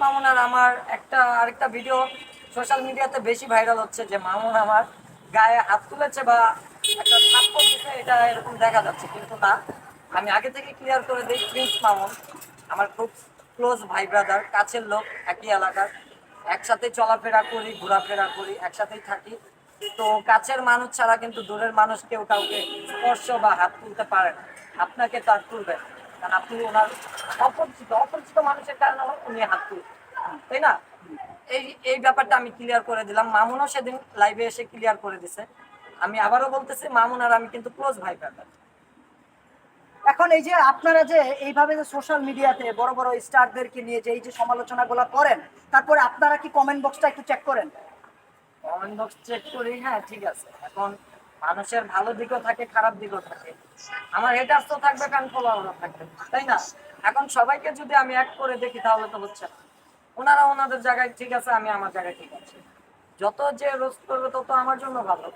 মামুন আর আমার একটা, আরেকটা ভিডিও সোশ্যাল মিডিয়াতে বেশি ভাইরাল হচ্ছে যে মামুন আমার গায়ে হাত তুলেছে বা একটা থাপ্পড় দিতে এটা এরকম দেখা যাচ্ছে, কিন্তু না। আমি আগে থেকে ক্লিয়ার করে দিই, প্রিন্স মামুন আমার খুব ক্লোজ ভাই ব্রাদার কাছের লোক, একই এলাকার। একসাথে চলাফেরা করি, ঘোরাফেরা করি, একসাথেই থাকি। তো কাছের মানুষ ছাড়া কিন্তু দূরের মানুষ কেউ কাউকে স্পর্শ বা হাত তুলতে পারে না। আপনাকে তার তুলবে কারণ আপনি ওনার অপরিচিত অপরিচিত মানুষের কারণে উনি হাত তাই না? এই এই ব্যাপারটা আমি ক্লিয়ার করে দিলাম। মামুনও সেদিন লাইভে এসে ক্লিয়ার করে দিছে। আমি আবারও বলতেছি, মামুন আর আমি কিন্তু ক্লোজ ভাই ব্রাদার। এখন এই যে আপনারা যে এইভাবে যে সোশ্যাল মিডিয়াতে বড় বড় স্টারদেরকে নিয়ে যে এই যে সমালোচনাগুলো করেন, তারপরে আপনারা কি কমেন্ট বক্সটা একটু চেক করেন? কমেন্ট বক্স চেক করি হ্যাঁ ঠিক আছে। এখন মানুষের ভালো দিকও থাকে, খারাপ দিকও থাকে। আমার হেটার্স তো থাকবে কারণ ফলোয়ারও থাকবে, তাই না? এখন সবাইকে যদি আমি এক করে দেখি, তাহলে তো হচ্ছে না। ওনারা ওনাদের জায়গায় ঠিক আছে, আমি আমার জায়গায় ঠিক আছে। যত যে রোজ করবে, তত আমার জন্য ভালো।